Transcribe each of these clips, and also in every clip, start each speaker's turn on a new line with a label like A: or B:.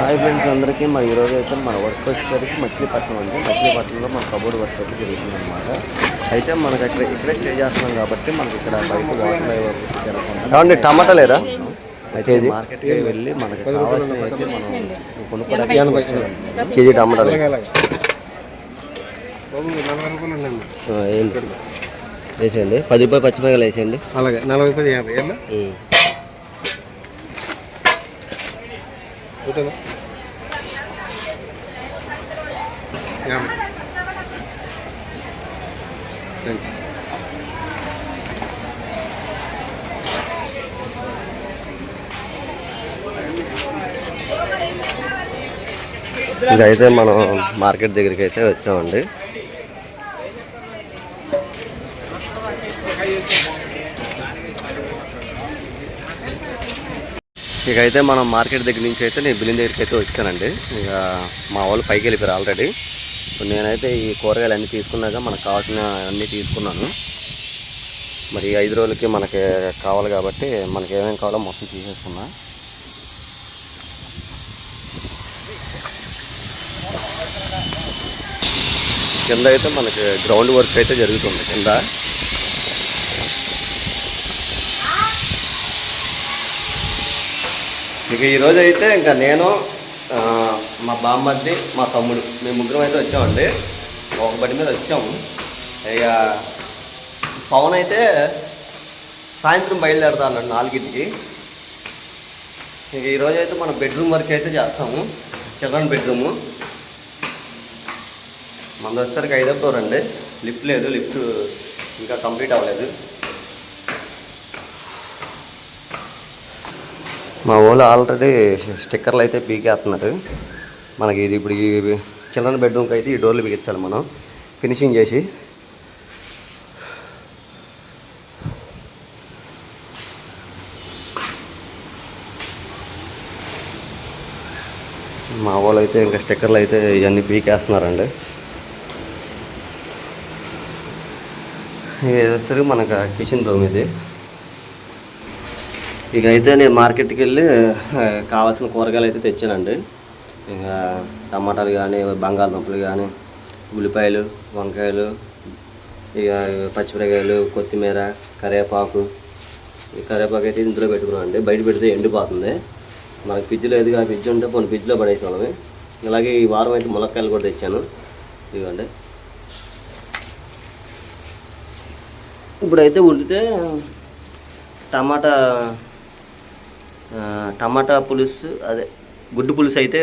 A: Hi friends అందరికీ మరి ఈరోజు అయితే మన వర్క్ వచ్చేసరికి మచిలీపట్నం అండి. మచిలీపట్నంలో మన కబోర్డ్ వర్క్ అయితే జరుగుతుంది అనమాట అయితే మనకి ఇక్కడ ఇక్కడే స్టే చేస్తున్నాం కాబట్టి మనకి ఇక్కడ బయట వాటర్
B: టమాటా లేదా?
A: అయితే మార్కెట్కి వెళ్ళి మనకి కావాల్సినవి అయితే మనం కొనుక్కోవడానికి
B: కేజీ టమాటాలు వేసేయండి. పది రూపాయలు పచ్చిమిరకాయలు వేసేయండి.
C: అలాగే నలభై పది యాభై ఏమన్నా
B: ఉమ్.
C: థ్యాంక్ యూ
B: ఇదైతే మనం మార్కెట్ దగ్గరికి అయితే వచ్చామండి. ఇక అయితే మనం మార్కెట్ దగ్గర నుంచి అయితే నేను బిల్లింగ్ దగ్గరికి అయితే వచ్చానండి. ఇక మా వాళ్ళు పైకి వెళ్ళిపోయారు ఆల్రెడీ. నేనైతే ఈ కూరగాయలు అన్నీ తీసుకున్నాక మనకు కావాల్సిన అన్నీ తీసుకున్నాను. మరి ఐదు రోజులకి మనకి కావాలి కాబట్టి మనకి ఏమేమి కావాలో మొత్తం తీసేసుకున్నా. కింద అయితే మనకి గ్రౌండ్ వర్క్ అయితే జరుగుతుంది. కింద ఇక ఈరోజు అయితే ఇంకా నేను మా బామ్మద్ది మా తమ్ముడు మేము ముగ్గురం అయితే వచ్చామండి. ఒక బడి మీద వచ్చాము. ఇక పవన్ అయితే సాయంత్రం బయలుదేరుతా అన్నాడు నాలుగింటికి. ఇక ఈరోజు అయితే మన బెడ్రూమ్ వర్క్ అయితే చేస్తాము. చిల్డ్రన్ బెడ్రూము మన వచ్చేసరికి ఐదో ఫ్లోర్ అండి. లిఫ్ట్ లేదు లిఫ్ట్ ఇంకా కంప్లీట్ అవ్వలేదు. మా వాళ్ళు ఆల్రెడీ స్టిక్కర్లు అయితే పీకేస్తున్నారు. మనకి ఇది ఇప్పుడు ఈ చిల్డ్రన్ బెడ్రూమ్కి అయితే ఈ డోర్లు బిగించాలి మనం. ఫినిషింగ్ చేసి. మా వాళ్ళు అయితే ఇంకా స్టిక్కర్లు అయితే ఇవన్నీ పీకేస్తున్నారండి. ఇది వచ్చేసరికి మనకు కిచెన్ రూమ్ ఇది. ఇక అయితే నేను మార్కెట్కి వెళ్ళి కావాల్సిన కూరగాయలు అయితే తెచ్చానండి. ఇంకా టమాటాలు కానీ బంగాళదుంపలు కానీ ఉల్లిపాయలు వంకాయలు ఇక పచ్చిమిరకాయలు కొత్తిమీర కరివేపాకు. ఈ కరివేపాకు అయితే ఇందులో పెట్టుకున్నాం అండి బయట పెడితే ఎండిపోతుంది. మనకి ఫ్రిడ్జ్ లేదు ఆ ఫ్రిడ్జ్ ఉంటే కొన్ని ఫ్రిడ్జ్లో పడేసాము అలాగే ఈ వారం అయితే ములక్కాయలు కూడా తెచ్చాను. ఇవ్వండి ఇప్పుడైతే ఉడితే టమాటా టమాటా పులుసు అదే గుడ్డు పులుసు అయితే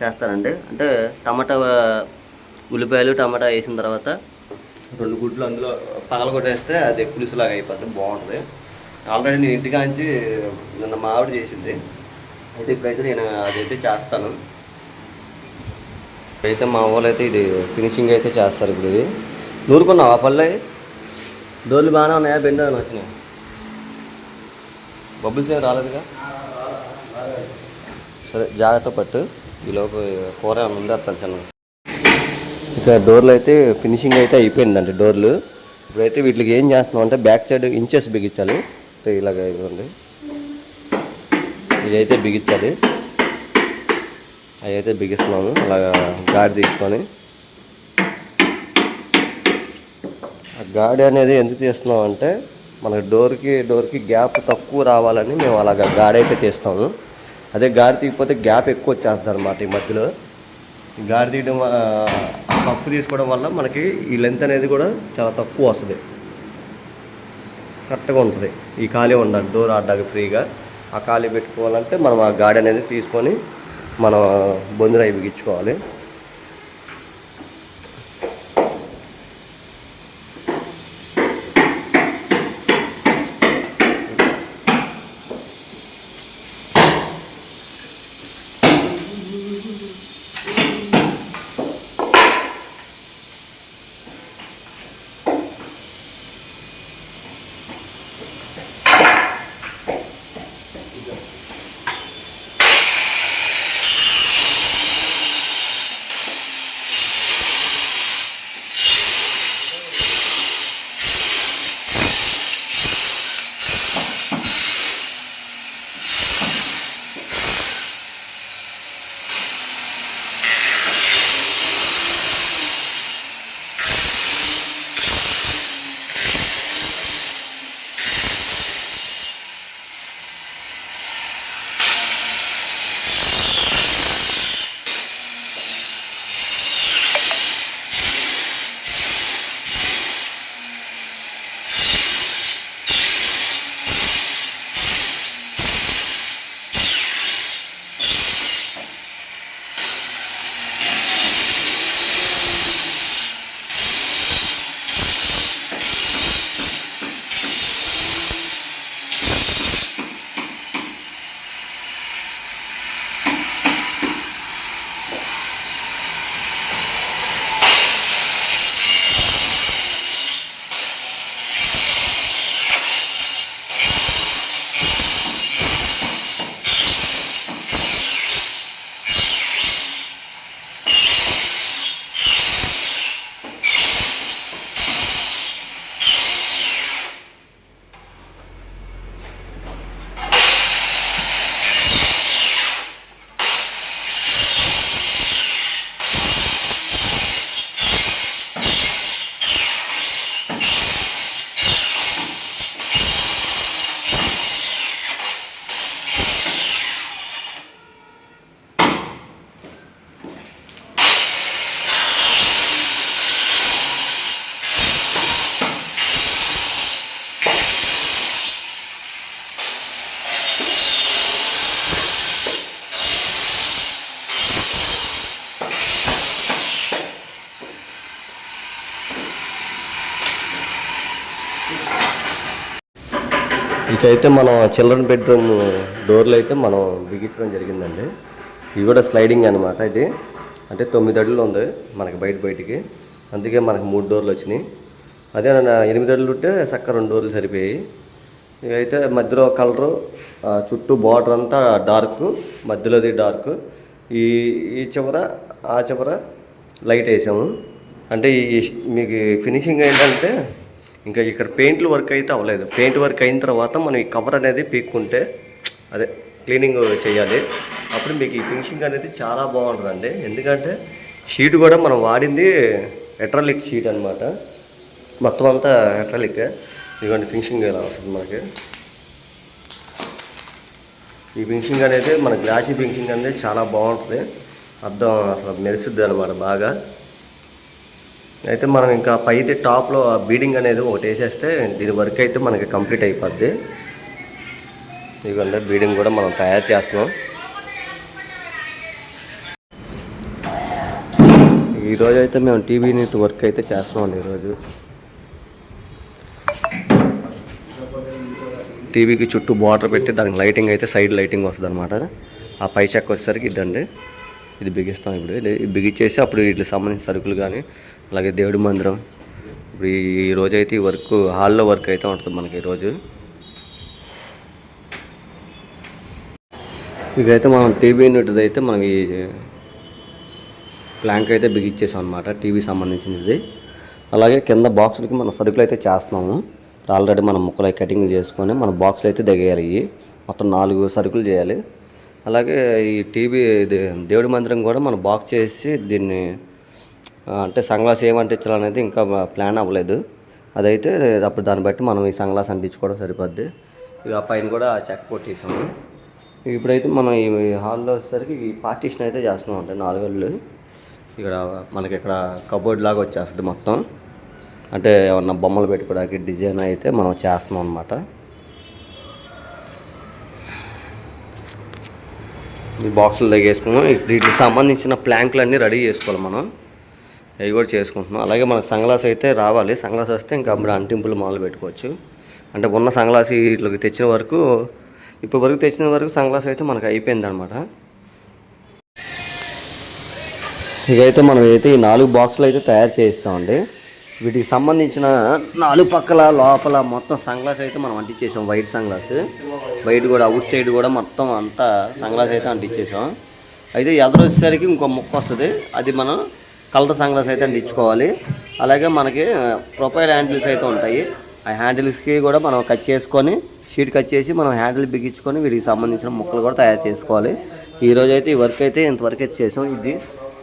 B: చేస్తారండి. అంటే టమాటా ఉల్లిపాయలు టమాటా వేసిన తర్వాత రెండు గుడ్లు అందులో పగల కొట్టేస్తే అది పులుసులాగా అయిపోద్ది బాగుంటుంది. ఆల్రెడీ నేను ఇంటికాంచి నిన్న మా ఆవిడ చేసింది. అయితే ఇప్పుడైతే నేను అదైతే చేస్తాను. అయితే మా వాళ్ళు అయితే ఇది ఫినిషింగ్ అయితే చేస్తారు ఇప్పుడు ఇది. నూరుకున్నావా పల్లె డోర్లు బాగానే ఉన్నాయా? బెండ్ అని వచ్చినాయి? బబుల్స్ ఏం రాలేదుగా? సరే జాగ్రత్త పట్టు. ఈలోపు కూర ఏమైనా ఉందో వస్తాను చిన్న ఇక డోర్లు అయితే ఫినిషింగ్ అయితే అయిపోయిందండి డోర్లు. ఇప్పుడైతే వీటికి ఏం చేస్తున్నాం అంటే బ్యాక్ సైడ్ ఇంచెస్ బిగించాలి. ఇలాగ ఇవ్వండి. ఇదైతే బిగించాలి. అవి అయితే బిగిస్తున్నాము. అలాగా గాడి తీసుకొని. ఆ గాడి అనేది ఎందుకు తీస్తున్నాం అంటే మనకి డోర్కి డోర్కి గ్యాప్ తక్కువ రావాలని మేము అలాగ గాడి అయితే తీస్తాము. అదే గాడి తీయకపోతే గ్యాప్ ఎక్కువ వచ్చేస్తుంది అనమాట ఈ మధ్యలో. గాడి తీయడం పప్పు తీసుకోవడం వల్ల మనకి ఈ లెంత్ అనేది కూడా చాలా తక్కువ వస్తుంది. కరెక్ట్గా ఉంటుంది. ఈ ఖాళీ ఉండాలి డోర్ ఆడడానికి ఫ్రీగా. ఆ ఖాళీ పెట్టుకోవాలంటే మనం ఆ గాడి అనేది తీసుకొని మనం బొందురాయి బిగించుకోవాలి ఇక్కడైతే మనం చిల్డ్రన్ బెడ్రూమ్ డోర్లు అయితే మనం బిగించడం జరిగిందండి. ఇవి కూడా స్లైడింగ్ అనమాట ఇది. అంటే తొమ్మిది అడుగులు ఉంది మనకి బయట బయటికి. అందుకే మనకు మూడు డోర్లు వచ్చినాయి. అదే నా ఎనిమిది అడుగులు ఉంటే చక్క రెండు డోర్లు సరిపోయాయి. ఇకైతే మధ్యలో కలరు చుట్టూ బార్డర్ అంతా డార్క్ మధ్యలోది డార్క్. ఈ ఈ చివర ఆ చివర లైట్ వేసాము. అంటే ఈ మీకు ఫినిషింగ్ ఏంటంటే ఇంకా ఇక్కడ పెయింట్లు వర్క్ అయితే అవ్వలేదు. పెయింట్ వర్క్ అయిన తర్వాత మనం ఈ కవర్ అనేది పీక్కుంటే అదే క్లీనింగ్ చేయాలి. అప్పుడు మీకు ఈ ఫినిషింగ్ అనేది చాలా బాగుంటుందండి. ఎందుకంటే షీట్ కూడా మనం వాడింది ఎట్రలిక్ షీట్ అనమాట మొత్తం అంతా ఎట్రలిక్ ఇదిగోండి ఫినిషింగ్ ఎలా వస్తుంది మనకి? ఈ ఫినిషింగ్ అనేది మన గ్లాసీ ఫినిషింగ్ అనేది చాలా బాగుంటుంది. అర్థం అసలు మెరిసిద్ది అనమాట బాగా. అయితే మనం ఇంకా పైది టాప్లో ఆ బీడింగ్ అనేది ఒకటి వేసేస్తే దీని వర్క్ అయితే మనకి కంప్లీట్ అయిపోద్ది. ఇదిగోండి బీడింగ్ కూడా మనం తయారు చేస్తున్నాం. ఈరోజు అయితే మేము టీవీ వర్క్ అయితే చేస్తున్నామండి ఈరోజు. టీవీకి చుట్టూ బార్డర్ పెట్టి దానికి లైటింగ్ అయితే సైడ్ లైటింగ్ వస్తుంది అనమాట ఆ పై చెక్క వచ్చేసరికి ఇదండి. ఇది బిగిస్తాం ఇప్పుడు. బిగించేసి అప్పుడు వీటికి సంబంధించిన సరుకులు కానీ అలాగే దేవుడి మందిరం. ఇప్పుడు ఈ- ఈ రోజు అయితే ఈ వర్క్ హాల్లో వర్క్ అయితే ఉంటుంది మనకి ఈరోజు ఇకైతే మనం టీవీ యూనిట్ది అయితే మనం ఈ ప్లాంక్ అయితే బిగిచ్చేసాం అనమాట టీవీ సంబంధించినది. ఇది అలాగే కింద బాక్సులకి మనం సరుకులు అయితే చేస్తున్నాము. ఆల్రెడీ మనం ముక్కలు కటింగ్ చేసుకొని మన బాక్సులు అయితే దిగేయాలి. మొత్తం నాలుగు సరుకులు చేయాలి. అలాగే ఈ టీవీ ఇది దేవుడి మందిరం కూడా మనం బాక్స్ చేసి దీన్ని అంటే సంగ్లాస్ ఏమంటించాలనేది ఇంకా ప్లాన్ అవ్వలేదు. అదైతే అప్పుడు దాన్ని బట్టి మనం ఈ సంగ్లాస్ అంటించుకోవడం సరిపోద్ది. ఇక ఆ పైన కూడా చెక్ కొట్టేసాము. ఇప్పుడైతే మనం ఈ హాల్లో వచ్చేసరికి ఈ పార్టీషన్ అయితే చేస్తున్నాం అంటే నాలుగేళ్ళు. ఇక్కడ మనకి ఇక్కడ కబోర్డ్ లాగా వచ్చేస్తుంది మొత్తం. అంటే ఏమన్నా బొమ్మలు పెట్టుకోవడానికి డిజైన్ అయితే మనం చేస్తున్నాం అనమాట ఈ బాక్సులు తగ్గేసుకున్నాం వీటికి సంబంధించిన ప్లాంకులు అన్నీ రెడీ చేసుకోవాలి మనం. అవి కూడా చేసుకుంటున్నాం. అలాగే మనకు సంగ్లాస్ అయితే రావాలి. సంగ్లాస్ వస్తే ఇంకా అప్పుడు అంటింపులు మొదలు పెట్టుకోవచ్చు. అంటే ఉన్న సంగ్లాస్ వీటికి తెచ్చిన వరకు ఇప్పటి వరకు తెచ్చిన వరకు సంగ్లాస్ అయితే మనకు అయిపోయింది అనమాట ఇకైతే మనం అయితే ఈ నాలుగు బాక్సులు అయితే తయారు చేస్తామండి. వీటికి సంబంధించిన నాలుగు పక్కల లోపల మొత్తం సన్గ్లాస్ అయితే మనం అంటించేసాం. వైట్ సన్గ్లాస్ వైట్ కూడా అవుట్ సైడ్ కూడా మొత్తం అంతా సన్గ్లాస్ అయితే అంటించేసాం. అయితే ఎదరొచ్చేసరికి ఇంకో ముక్క వస్తుంది. అది మనం కలర్ సంగ్లాస్ అయితే అంటించుకోవాలి. అలాగే మనకి ప్రొఫైల్ హ్యాండిల్స్ అయితే ఉంటాయి. ఆ హ్యాండిల్స్కి కూడా మనం కట్ చేసుకొని షీట్ కట్ చేసి మనం హ్యాండిల్ బిగించుకొని వీటికి సంబంధించిన ముక్కలు కూడా తయారు చేసుకోవాలి. ఈరోజు అయితే ఈ వర్క్ అయితే ఇంతవరకు అయితే చేసాం. ఇది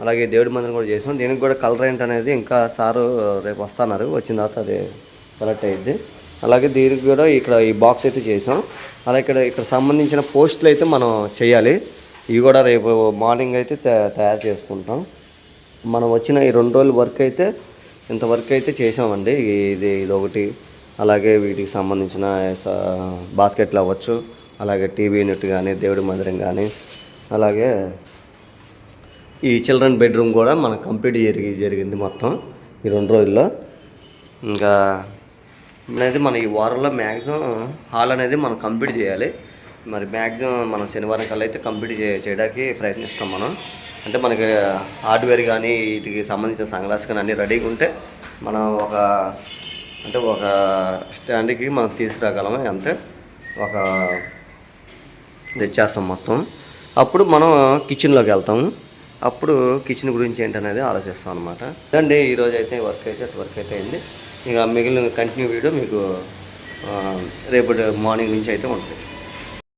B: అలాగే దేవుడి మందిరం కూడా చేసాం. దీనికి కూడా కలర్ ఏంటి అనేది ఇంకా సారు రేపు వస్తున్నారు. వచ్చిన తర్వాత అది సెలెక్ట్ అయ్యిద్ది అలాగే దీనికి కూడా ఇక్కడ ఈ బాక్స్ అయితే చేసాం. అలాగే ఇక్కడ ఇక్కడ సంబంధించిన పోస్టులు అయితే మనం చేయాలి. ఇవి కూడా రేపు మార్నింగ్ అయితే తయారు చేసుకుంటాం. మనం వచ్చిన ఈ రెండు రోజులు వర్క్ అయితే ఇంత వర్క్ అయితే చేసామండి. ఇది ఇది ఒకటి. అలాగే వీటికి సంబంధించిన బాస్కెట్లు అవ్వచ్చు. అలాగే టీవీ యూనిట్ కానీ దేవుడి మందిరం కానీ అలాగే ఈ చిల్డ్రన్ బెడ్రూమ్ కూడా మనకు కంప్లీట్ జరిగి జరిగింది మొత్తం ఈ రెండు రోజుల్లో. ఇంకా అనేది మన ఈ వారంలో మ్యాక్సిమం హాల్ అనేది మనం కంప్లీట్ చేయాలి. మరి మ్యాక్సిమం మనం శనివారం కల్లా అయితే కంప్లీట్ చే చేయడానికి ప్రయత్నిస్తాం మనం. అంటే మనకి హార్డ్వేర్ కానీ వీటికి సంబంధించిన సంగ్లాస్ కానీ అన్నీ రెడీగా ఉంటే మనం ఒక అంటే ఒక స్టాండ్కి మనం తీసుకురాగలము అంతే? ఒక తెచ్చేస్తాం మొత్తం. అప్పుడు మనం కిచెన్లోకి వెళ్తాము అప్పుడు కిచెన్ గురించి ఏంటనేది ఆలోచిస్తాం అనమాట అండి ఈరోజు అయితే వర్క్ అయితే వర్క్ అయితే అయింది. ఇక మిగిలిన కంటిన్యూ వీడియో మీకు రేపు రేపటి మార్నింగ్ నుంచి అయితే ఉంటుంది.